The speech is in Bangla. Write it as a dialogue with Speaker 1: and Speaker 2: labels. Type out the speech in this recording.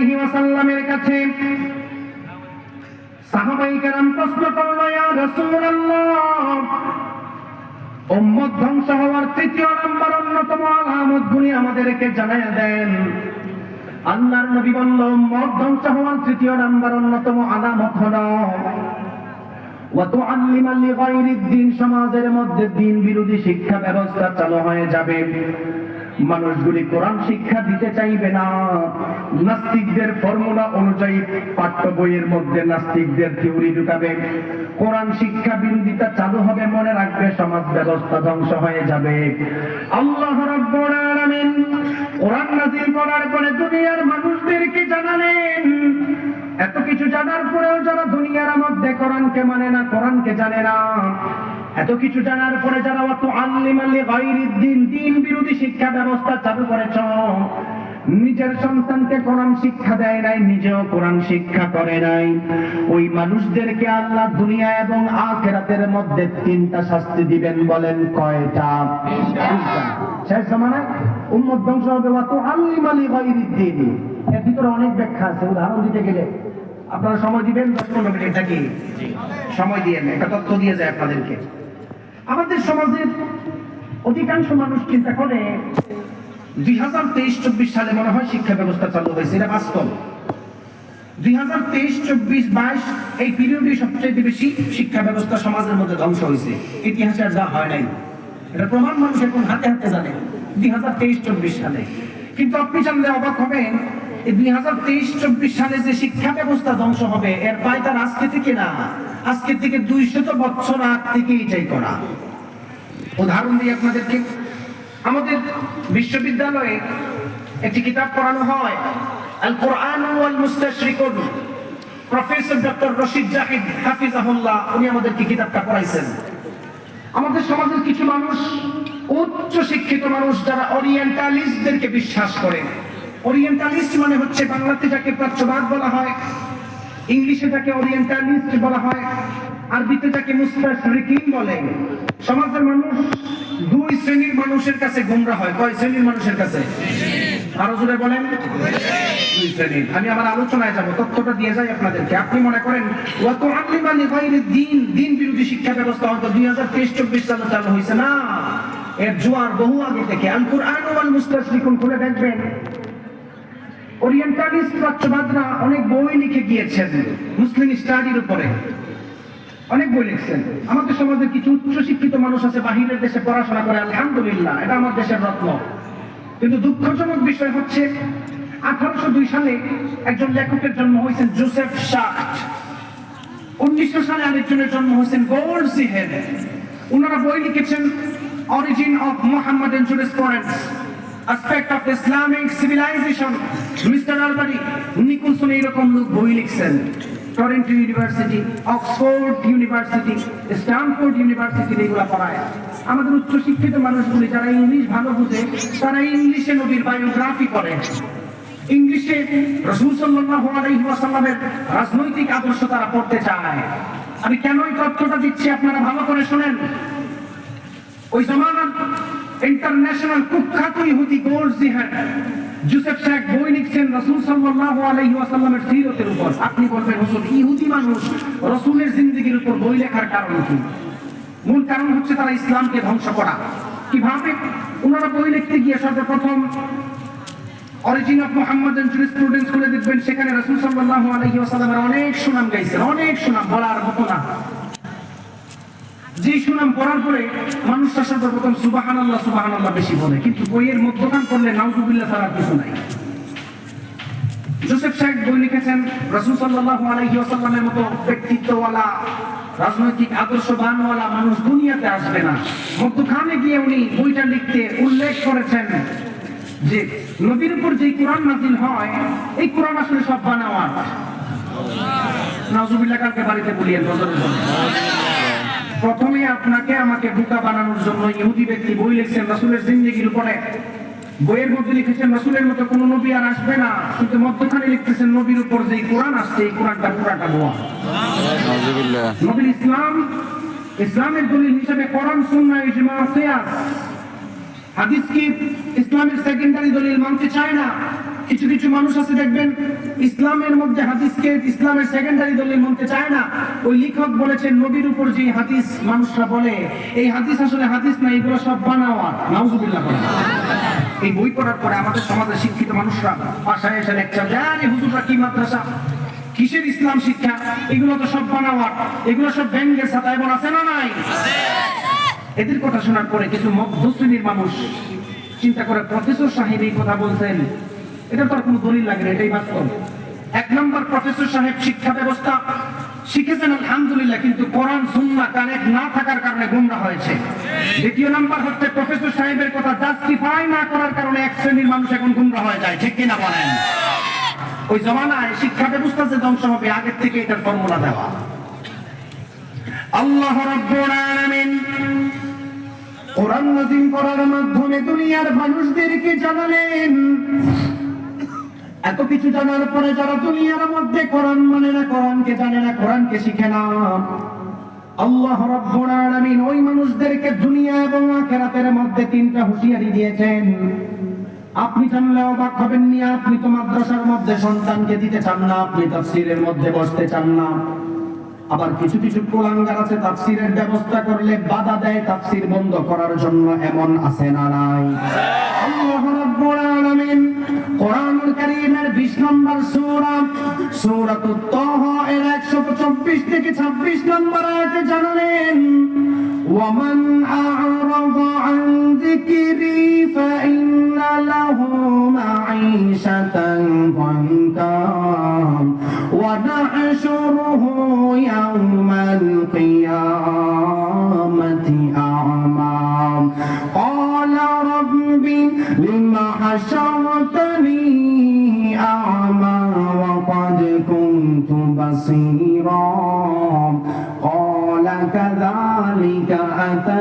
Speaker 1: আলাইহি ওয়াসাল্লামের কাছে সাহাবাই কেরাম প্রশ্ন ইয়া রাসূলুল্লাহ, উম্মত ধ্বংস হওয়ার তৃতীয় নাম্বার অন্যতম আলামত আমাদেরকে দেন। আল্লাহর নবী বলল, উম্মত ধ্বংস হওয়ার তৃতীয় অন্যতম আলামত হলো সমাজের মধ্যে দিন বিরোধী শিক্ষা ব্যবস্থা চালু হয়ে যাবে। মানুষগুলি কোরআন শিক্ষা দিতে চাইবে না। নাস্তিকদের ফর্মুলা অনুযায়ী পাঠ্য বইয়ের মধ্যে নাস্তিকদের থিওরি ঢুকাবে। কোরআন শিক্ষা বিরোধিতা চালু হবে মনে রাখবে, সমাজ ব্যবস্থা ধ্বংস হয়ে যাবে। আল্লাহ রাব্বুল আলামিন কোরআন নাযিল করার পরে দুনিয়ার মানুষদেরকে জানালেন এত কিছু জানার পরেও যারা দুনিয়ার মধ্যে কোরআনকে মানে না, কোরআনকে জানে না, এত কিছু জানার পরে যারা অত আল্লিমাল্লি গায়রিদ দিন দিন বিরোধী শিক্ষা ব্যবস্থা চালু করেছ, নিজের সন্তানকে কোরআন শিক্ষা দেয় নাই, নিজেও কোরআন শিক্ষা করে নাই। ওই মানুষদেরকে আল্লাহ দুনিয়া এবং আখেরাতের মধ্যে তিনটা শাস্তি দিবেন বলেন কয়টা। শেষ জমানায় উম্মত ধ্বংস হবে। অত আল্লিমালি গায়রিদ দিন এর ভিতরে অনেক ব্যাখ্যা আছে, উদাহরণ দিতে গেলে। আপনারা সময় দিবেন? দশ পনেরো মিনিট নাকি সময় দিয়ে একটা তথ্য দিয়ে যায় আপনাদেরকে। আমাদের সমাজের অধিকাংশ মানুষ চিন্তা করে দুই হাজার তেইশ চব্বিশ সালে মনে হয় শিক্ষা ব্যবস্থা চালু হয়েছে এটা বাস্তব। দুই হাজার তেইশ চব্বিশ বাইশ এই পিরিয়ডে সবচেয়ে বেশি শিক্ষা ব্যবস্থা সমাজের মধ্যে ধ্বংস হয়েছে। ইতিহাসে আর যা হয় নাই। এটা প্রমাণ মানুষ এখন হাতে হাতে জানে দুই হাজার তেইশ চব্বিশ সালে। কিন্তু আপনি জানলে অবাক হবেন দুই হাজার তেইশ, চব্বিশ সালে যে শিক্ষা ব্যবস্থা ধ্বংস হবে, এর আজকে থেকে না। থেকে আগ থেকে এটাই করা। উদাহরণ দিই আপনাদেরকে। আমাদের বিশ্ববিদ্যালয়ে একটি কিতাব পড়ানো হয় আল কোরআন মুস্তাশরিকুন প্রফেসর ডক্টর রশিদ জাহিদ উনি আমাদেরকে কিতাবটা পড়াইছেন। আমাদের সমাজের কিছু মানুষ উচ্চ শিক্ষিত মানুষ যারা ওরিয়েন্টালিস্টদেরকে বিশ্বাস করে ওরিয়েন্টালিস্ট মানে হচ্ছে বাংলাতে যাকে প্রাচ্যবাদ বলা হয়, ইংলিশে যাকে ওরিয়েন্টালিস্ট বলা হয়, আরবিতে যাকে মুস্তাশরিকিন বলে। সমাজের মানুষ দুই শ্রেণির মানুষের কাছে গুমরা হয়। কয় শ্রেণির মানুষের কাছে? আরও জোরে বলেন। দুই শ্রেণির আমি আমার আলোচনায় যাব, তথ্যটা দিয়ে যাই আপনাদেরকে। আপনি মনে করেন, ওয়াত আল্লিমা লিগাইরি দিন দিন বিরোধী শিক্ষা ব্যবস্থা হয়তো দুই হাজার তেইশ, চব্বিশ সালে চালু হয়েছে না। এর জোয়ার বহু আগে থেকে। আল কুরআন ওয়াল মুস্তাশরিকুন খুলে দেখবেন। ওরিয়েন্টালিস্ট প্রাচ্যবাদরা অনেক বই লিখে গিয়েছেন, মুসলিম স্টাডির উপরে। অনেক বই লিখছেন। আমাদের সমাজে কিছু উচ্চ শিক্ষিত মানুষ আছে, বাহিরের দেশে পড়াশোনা করে, আলহামদুলিল্লাহ, এটা আমার দেশের রত্ন। কিন্তু দুঃখজনক বিষয় হচ্ছে, আঠারোশো দুই সালে একজন লেখকের জন্ম হয়েছেন জোসেফ শাক্ট। উনিশশো সালে আরেকজনের জন্ম হয়েছেন গোল্ড সিহেন। ওনারা বই লিখেছেন origin of Muhammad jurisprudence aspect of Islamic civilization mister Arberry Nicholson এইরকম লোক বই লিখছেন? Toronto university Oxford university Stanford university এগুলো পড়ায়। আমাদের উচ্চ শিক্ষিত মানুষগুলি যারা ইংলিশ ভালো বুঝে, তারা ইংলিশে নবীর বায়োগ্রাফি করে ইংলিশে রসুল সাল্লাল্লাহু আলাইহি ওয়াসাল্লামের রাজনৈতিক আদর্শ তারা পড়তে চায়। আমি কেন এই তথ্যটা দিচ্ছি আপনারা ভালো করে শুনেন? ওই জমানার ইন্টারন্যাশনাল কুখ্যাত ইহুদি গোল্ড জিহাদ, জুসেফ শেখ বই লিখছেন রসুল সাল্লাল্লাহু আলাইহি ওয়াসাল্লামের সিরতের উপর। আপনি বলবেন, হুজুর, ইহুদি মানুষ রসুলের জিন্দেগির উপর বই লেখার কারণ কি? মূল কারণ হচ্ছে তারা ইসলামকে ধ্বংস করা। কীভাবে? ওনারা বই লিখতে গিয়ে সর্বপ্রথম অরিজিন অফ মোহাম্মদ স্টুডেন্টস খুলে দেখবেন, সেখানে রসুল সাল্লাল্লাহু আলাইহি ওয়াসাল্লামের অনেক সুনাম গাইছেন, অনেক সুনাম বলার মতো না। যে সুনাম পড়ার পরে মানুষটা সর্বপ্রথম সুবাহান আল্লাহ সুবাহান আল্লাহ বেশি বলে। কিন্তু বইয়ের মধ্যখান করলে নাউজুবিল্লাহ ছাড়া কিছু নাই। জোসেফ সাহেব বই লিখেছেন, রসুল সাল্লাল্লাহু আলাইহি ওয়াসাল্লামের মতো ব্যক্তিত্বওয়ালা, রাজনৈতিক আদর্শবানওয়ালা মানুষ দুনিয়াতে আসবে না। মধ্যখানে গিয়ে উনি বইটা লিখতে উল্লেখ করেছেন যে, নবীর উপর যে কোরআন নাজিল হয়, এই কোরআন আসলে সব বানাওয়ার। নাজুবিল্লাহ কালকে বাড়িতে বদরের জন্য প্রথমে আপনাকে আমাকে বোকা বানানোর জন্য ইহুদি ব্যক্তি বই লিখছেন রাসূলের জিন্দেগির উপরে। বইয়ের মধ্যে লিখেছেন রাসূলের মতো কোনো নবী আর আসবে না। কিন্তু মধ্যখানে লিখতেছেন নবীর উপর যে কোরআন আসছে এই কোরআনটা পুরাটা বোয়া নবীর ইসলাম ইসলামের দলিল হিসেবে কোরআন সুন্নাহ ইজমা কিয়াস হাদিস কি ইসলামের সেকেন্ডারি দলিল মানতে চায় না? কিছু কিছু মানুষ আছে, দেখবেন, ইসলামের মধ্যে হাদিসকে ইসলামের সেকেন্ডারি দলের মধ্যে চায় না। ওই লেখক বলেছেন, নবীর উপর যে হাদিস মানুষরা বলে, এই হাদিস আসলে হাদিস না, এগুলো সব বানাওয়া নাউজুবিল্লাহ বলে এই বই পড়ার পরে আমাদের সমাজের শিক্ষিত মানুষরা বাসায় এসে লেকচার দেয় হুজুররা কি মাদ্রাসা? কিসের ইসলাম শিক্ষা? এগুলো তো সব বানাওয়া এগুলো সব ব্যাঙ্গের সাথে এবং আছে না নাই? এদের কথা শোনার পরে কিছু মধ্য শ্রেণির মানুষ চিন্তা করে, প্রফেসর সাহেব এই কথা বলছেন এটা তো আর কোনো দলিল লাগে না, এটাই বাস্তব। এক নম্বর প্রফেসর সাহেব শিক্ষা ব্যবস্থা শিখেছেন, আলহামদুলিল্লাহ, কিন্তু কোরআন, সুন্নাহ কানেক্ট না থাকার কারণে গুমরা হয়েছে। দ্বিতীয় হচ্ছে প্রফেসর সাহেবের কথা জাস্টিফাই না করার কারণে এক শ্রেণির মানুষ এখন গুমরা হয়ে যায়, ঠিক কিনা বলেন? ওই জমানায় শিক্ষা ব্যবস্থা যে ধ্বংস হবে, আগের থেকে এটার ফর্মুলা দেওয়া। আল্লাহ রাব্বুল আলামিন কোরআন করার মাধ্যমে দুনিয়ার মানুষদেরকে জানালেন এত কিছু জানার পরে যারা দুনিয়ার মধ্যে কোরআন মানে না, কোরআনকে জানে না, কোরআনকে শিখে না। আল্লাহ ওই মানুষদেরকে দুনিয়া এবং মধ্যে তিনটা হুঁশিয়ারি দিয়েছেন। আপনি জানলে অবাক হবেন নি, আপনি তো মাদ্রাসার মধ্যে সন্তানকে দিতে চান না, আপনি তাফসীরের মধ্যে বসতে চান না। আবার কিছু কিছু কোরআনগার আছে, তাফসীরের ব্যবস্থা করলে বাধা দেয়, তাফসীর বন্ধ করার জন্য এমন আছে না নাই? আল্লাহ রাব্বুল আলামিন কোরআনুল কারীমের 20 নম্বর সূরা সূরাতুত তাহা এর 124 থেকে 26 নম্বর আয়াতে জানালেন ومن أعرض عن ذكري فإن له معيشة ضنكا ونحشره يوم القيامة أعمى قال رب لم حشرتني Santa